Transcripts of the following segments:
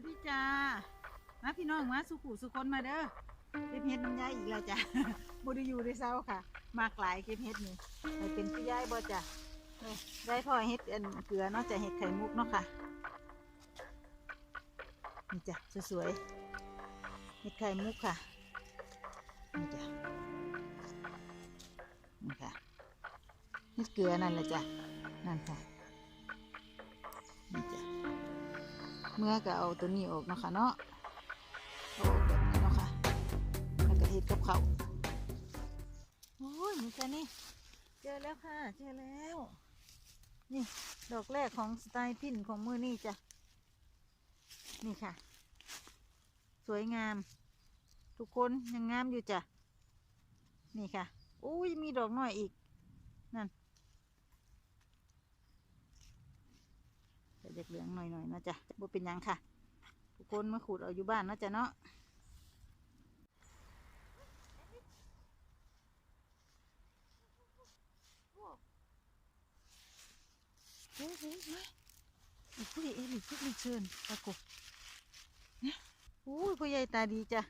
วัสดีจ้า มาพี่น้องมาสุขุสุคนมาเด้อ เก็บเห็ดน้ำยายอีกแล้วจ้ะบ่ได้อยู่ได้เศร้าค่ะ มากหลายเก็บเห็ดนี่ให้เป็นพี่ยายบ่จ้ะได้พ่อเห็ดอันเกลือเนาะจ้ะเห็ดไข่มุกเนาะค่ะ นี่จ้ะสวยๆ เห็ดไข่มุกค่ะ นี่จ้ะ นี่ค่ะ เห็ดเกลือนั่นแหละจ้ะ นั่นค่ะ เมื่อก็เอาตัวนี้ออกเนาะค่ะเนาะเอาออกแบบนี้เนาะค่ะแล้วก็เฮ็ดกับเขาโอ้ยนี่จ้ะนี่เจอแล้วค่ะ เจอแล้ว นี่ ดอกแรกของสไตล์พินของมือนี่จ้ะ นี่ค่ะ สวยงาม ทุกคนยังงามอยู่จ้ะ นี่ค่ะ อุ้ยมีดอกน้อยอีก นั่น แต่ เด็กเหลืองหน่อยๆนะจ๊ะบ่เป็นยังค่ะ ทุกคนมาขูดเอาอยู่บ้านนะจ๊ะเนาะเฮ้ยเฮ้ยเฮ้ยผู้ใหญ่เอลิกลิเชิญตะกบเนี่ยโอ้ผู้ใหญ่ตาดีจ้ะ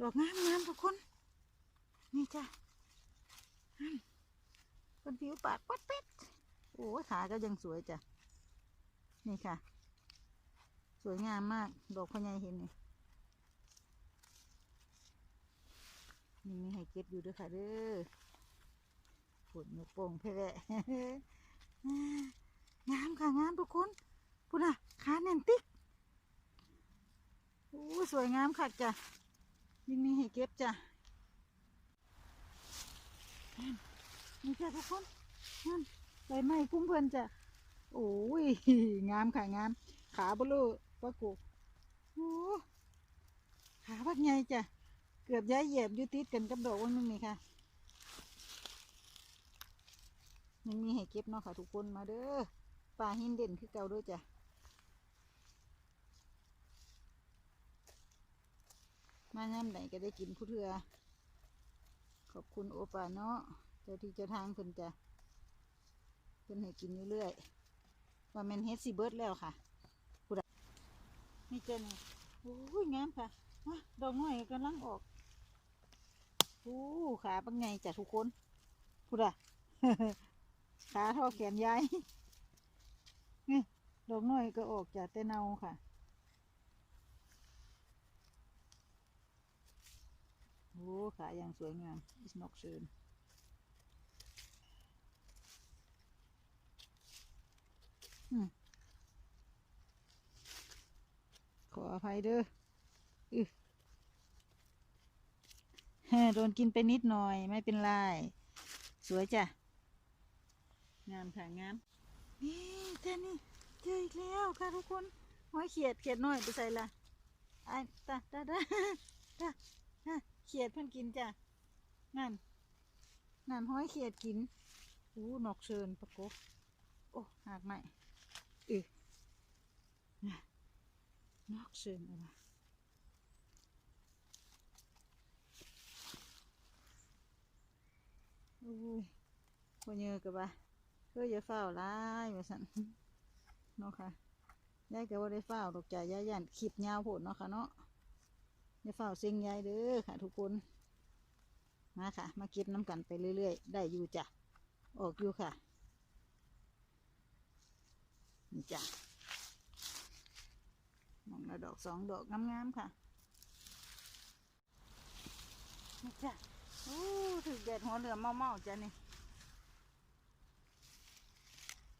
ดอกงามงามทุกคน นี่จ้ะนั่นผิวปากปัดเป็ดโอ้ขาก็ยังสวยจ้ะ นี่ค่ะ สวยงามมาก ดอกพญายเห็นนี่นี่มีให้เก็บอยู่ด้วยค่ะเด้อผลนิ้วโป่งเพแวะงามค่ะงามทุกคนพูดอะขาแน่นติ๊กโอ้สวยงามค่ะจ้ะยิ่งมีให้เก็บจ้ะนั่นนี่จ้ะทุกคนนั่นใบไม้คุ้มเพลินจ้ะ โอ้ยงามค่ะงาม ขาบลูปะกูโอ้ขาพักไงจ้ะ เกือบย้ายเหยียบยุติดกันกับดอกวันนึงนี่ค่ะยังมีให้เก็บเนาะค่ะทุกคนมาเด้อปลาหินเด่นคือเก่าด้วยจ้ะมาย่ำไหนก็ได้กินผู้เถือขอบคุณโอปาเนาะเจ้าที่เจ้าทางเพิ่นจ้ะเพิ่นให้กินอยู่เรื่อย ว่าแมนเฮดสิเบิร์ดแล้วค่ะพูดนี่เจนี่โอ้ยงามค่ะมาดอกน้อยกำลังออกโอ้ขาเป็นไงจ้ะทุกคนพูดอะขาท่าแขนยายนี่ดอกน้อยก็ออกจากแต่เนาค่ะโอ้ขาอย่างสวยงามอิสนกเชิญอืม ขออภัยเด้ออึเฮ้โดนกินไปนิดหน่อย ไม่เป็นไร สวยจ้ะ งามค่ะงาม นี่เจ้านี่เจออีกแล้วค่ะทุกคนหอยเขียดเขียดน้อยไปใส่ละไอ้ตาตาตาตาเขียดเพิ่นกินจ้ะ นั่น นั่นห้อยเขียดกินอู้นกเชิญประกบโอ้หากไม่ ออน่ะนกเชิญอะไรอุ้ยคนเยอะกับว่าเพื่อจะเฝ้าร้ายว่าสันเนาะค่ะยายก็ว่าได้เฝ้าดอกจ่ายายยันขีบยาวโผดเนาะค่ะเนาะได้เฝ้าเซ็งยายเด้อค่ะ ทุกคนมาค่ะ มาเก็บน้ำกันไปเรื่อยๆ ได้อยู่จ้ะออกอยู่ค่ะ นี่จ้ะมองละดอกสองดอกงามๆค่ะนี่จ้ะโอ้ถึกแดดหัวเหลือมเมาๆจ้ะนี่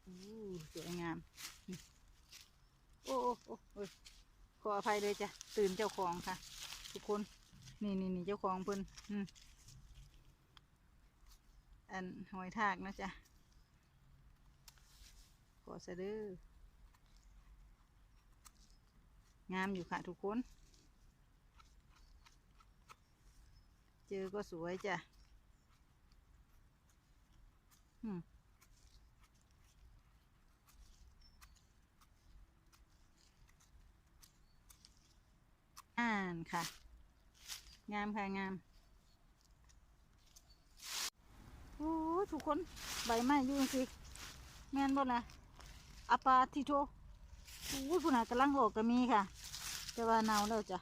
โอ้สวยงาม โอ้โอ้โอ้ขออภัยเลยจ้ะ ตื่นเจ้าของค่ะ ทุกคน นี่นี่นี่เจ้าของเพิ่นอืมอันหอยทากนะจ๊ะ ขอสะดืองามอยู่ค่ะทุกคน เจอก็สวยจ้ะอืมอ่านค่ะ งามค่ะ งามโอ้ทุกคน ใบไม้อยู่สิ แม่นบ่นะ อาปาทิโตอู้ผู้น่ะกำลังออกก็มีค่ะ แต่ว่าเนาแล้วจ้ะ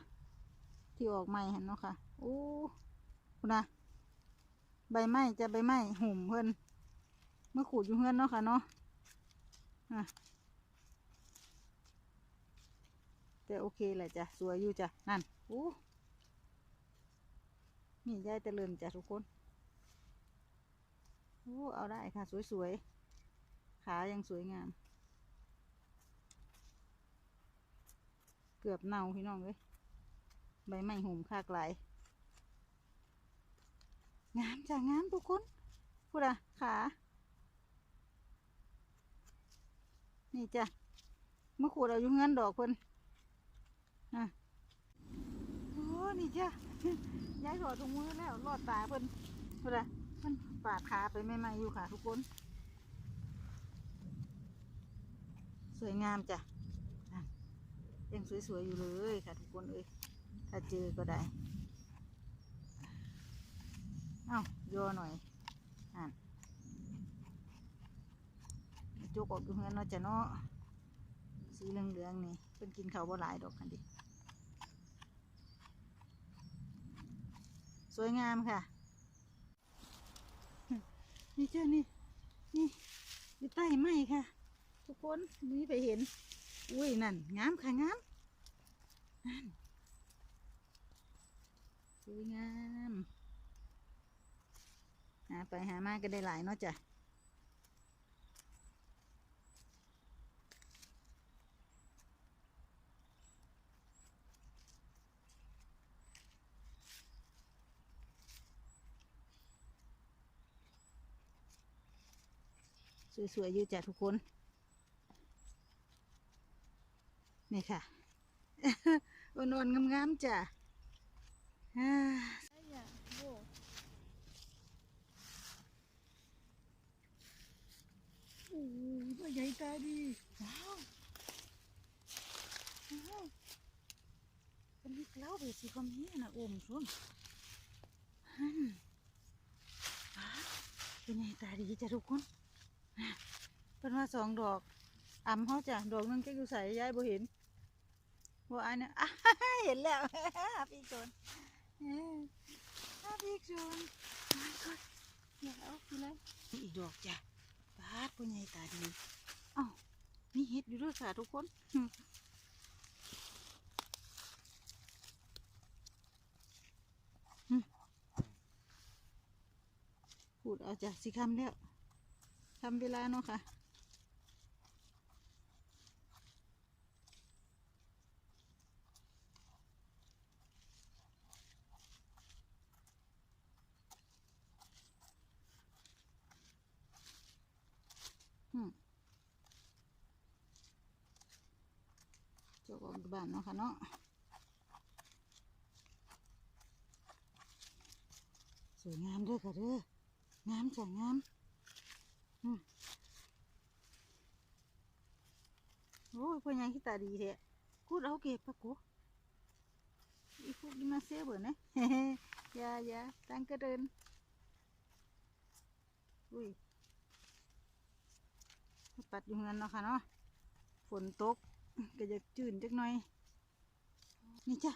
ที่ออกใหม่เห็นเนาะค่ะโอ้ผู้นะใบไม้จะใบไม้หุ่มเพิ่อนเมื่อขูดอยู่เฮือนเนาะค่ะเนาะอะแต่โอเคแหละจ้ะ สวยอยู่จ้ะ นั่นโอ้นี่ยายเจริญจ้ะทุกคนโอ้เอาได้ค่ะ สวยๆ ขายังสวยงาม เกือบเน่าพี่น้องเลยใบไม้หุ่มคากหลายงามจ้ะงามทุกคนพูดอะขานี่จ้ะเมื่อขูดเอาอยู่เงินดอกเพิ่นอะโอ้นี่จ้ะย้ายถอดถุงมือแล้วรอดตาเพิ่นพูดอะมันปาดขาไปไม่ไม่อยู่ค่ะ ทุกคน สวยงามจ้ะ สวยๆอยู่เลยค่ะทุกคนเอ้ยถ้าเจอก็ได้ เอ้าย่อหน่อยอ่านจกออกอยู่เฮือนเนาะจะเนาะสีเหลืองๆนี่เป็นกินข้าวบ่หลายดอกคันดิสวยงามค่ะ นี่เจ้านี่ นี่อยู่ใต้ไม้ค่ะ ทุกคนนี่ไปเห็น อุ้ยนั่นงามค่ะงาม สวยงาม หาไปหามาก็ได้หลายเนาะจ้ะสวยๆอยู่จ้ะทุกคน นี่ค่ะ อ่อนๆงามๆจ้ะโอ้ยตัวใหญ่ตาดีว้าวว้าวเป็นลูกเล้าไปสิความเฮียนะโอมซุนฮันว้าวเป็นไงตาดีจ้ะทุกคนเป็นว่าสองดอกอ่ำเขาจ้ะดอกหนึงแก็อยู่ใส่ยายบ่เห็น บ่อันเนี่ยอะเห็นแล้วพี่โจนเอ้ยอะพี่โจนมาก่อนอย่าเอาไปเลยนี่อีกดอกจ้ะปาดเป็นไงตาดีเอ้ามีเห็ดอยู่ด้วยค่ะทุกคนพูดเอาจ้ะสิคำแล้วทำเวลาเนาะค่ะ ของบ้านเนาะค่ะเนาะสวยงามด้อค่ะเด้องามจ้ะงามอืมโอ้ยพ่อยังขี้ตาดีแท้กูดเอาเก็บปะกูอีพวกนี้มาเสียเบิดนะอย่าย่าตั้งกระเดินอุ้ยปัดอยู่เงินเนาะค่ะเนาะฝนตก ก็จะจืดจักหน่อย นี่จ้ะ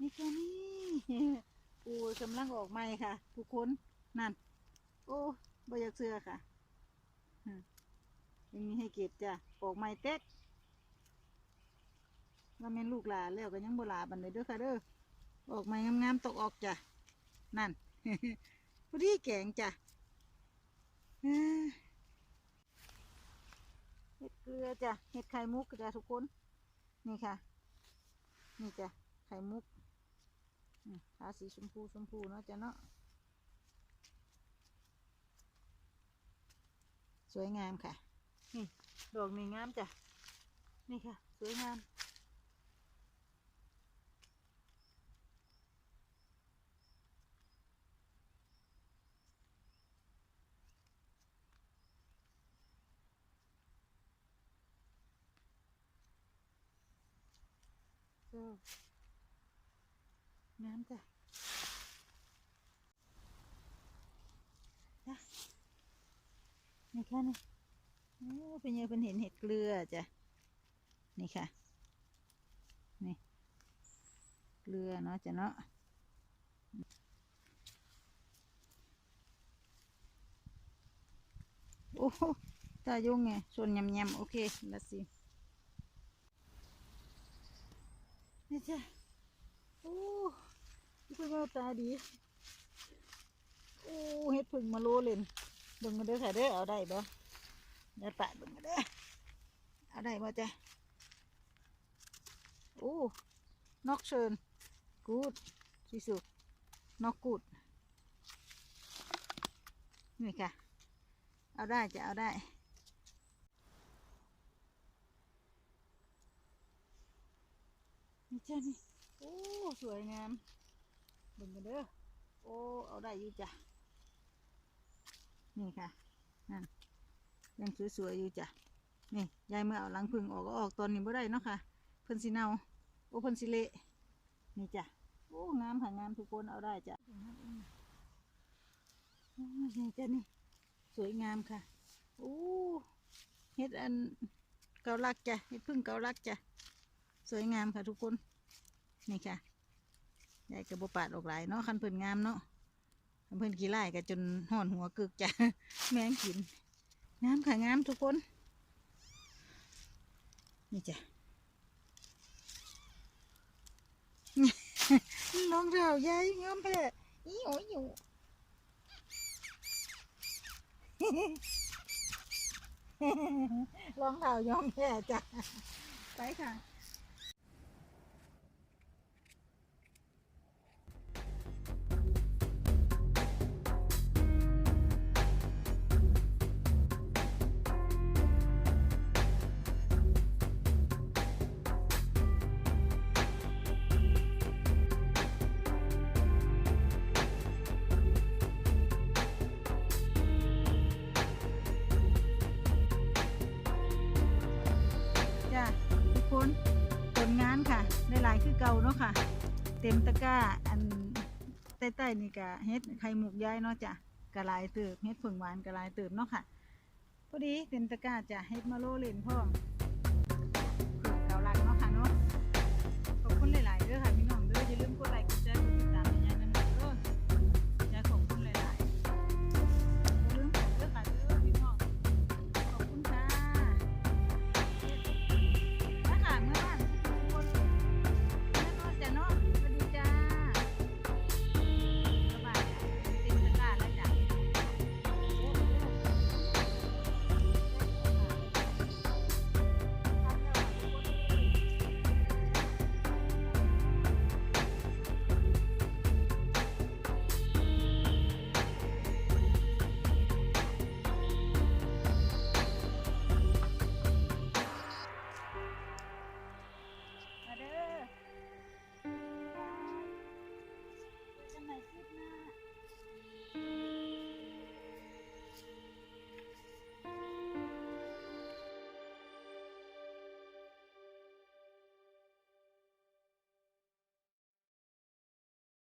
นี่แค่นี้โอ้กำลังออกใหม่ค่ะ ทุกคนนั่น โอ้บอยากเสือค่ะยังมีให้เก็บจ้ะออกใหม่เต็กว่าแม่นลูกหลาแล้วก็ยังโบลาบันเลยเด้อค่ะเด้อออกใหม่งามๆตกออกจ้ะนั่น พอดีแกงจ้ะอ่าเห็ดเกลือจ้ะเห็ดไข่มุกจ้ะทุกคน นี่ค่ะ นี่จ้ะไข่มุกอืมทาสีชมพูชมพูเนาะจ้ะเนาะสวยงามค่ะ นี่ดอกนี่งามจ้ะ นี่ค่ะ สวยงาม ก็งามจ้ะนะนี่ค่ะนี่โอ้เป็นยังเป็นเห็นเห็ดเกลือจ้ะ นี่ค่ะ นี่ เกลือเนาะจ้ะเนาะโอ้ตายุ่งไงชนยำยำโอเคละสิ จ้ะโอ้พี่คุณว่าตาดี โอ้เฮ็ดพึ่งมาโลเล่นเบิ่งมาเด้อค่ะเด้อเอาได้บ่ได้ปะเบิ่งมาเด้อเอาได้บ่จ้ะโอ้นอกเชิญกูดที่สุนอกกูดนี่ค่ะ เอาได้จะเอาได้ นี่จ้ะนี่ โอ้ สวยงามเบิ่งกันเด้อ โอ้ เอาได้อยู่จ้ะ นี่ค่ะ นั่น ยังสวยๆอยู่จ้ะ นี่ยายเมื่อเอาลังพึ่งออกก็ออกตอนนี้บ่ได้เนาะค่ะ เพิ่นสิเนาโอ้เพิ่นสิเละนี่จ้ะ โอ้ งามค่ะงามทุกคนเอาได้จ้ะโอ้นี่จ้ะนี่ สวยงามค่ะ โอ้ เฮ็ดอันเกาลักจ้ะ เฮ็ดพึ่งเกาลักจ้ะ สวยงามค่ะทุกคน นี่ค่ะยายกระบปาดออกหลายเนาะคันเพิ่นงามเนาะคันเพิ่นกี่ไล่ก็จนห่อนหัวกึกจ้ะแมงกิน งามค่ะงามทุกคน นี่จ้ะรองเท้ายายงามแพ้อีโอ้ยอยู่รองเท้ายอมแพ้จ้ะไปค่ะะค่ะ เต็มตะกร้าอันใต้ๆนี่กะเฮ็ดไข่หมกย้ายเนาะจ้ะกะลายเติบเฮ็ดฝึ่งหวานกะลายเติบเนาะค่ะพอดีเต็มตะกร้าจ้ะเฮ็ดมาโลเล่นพ่อ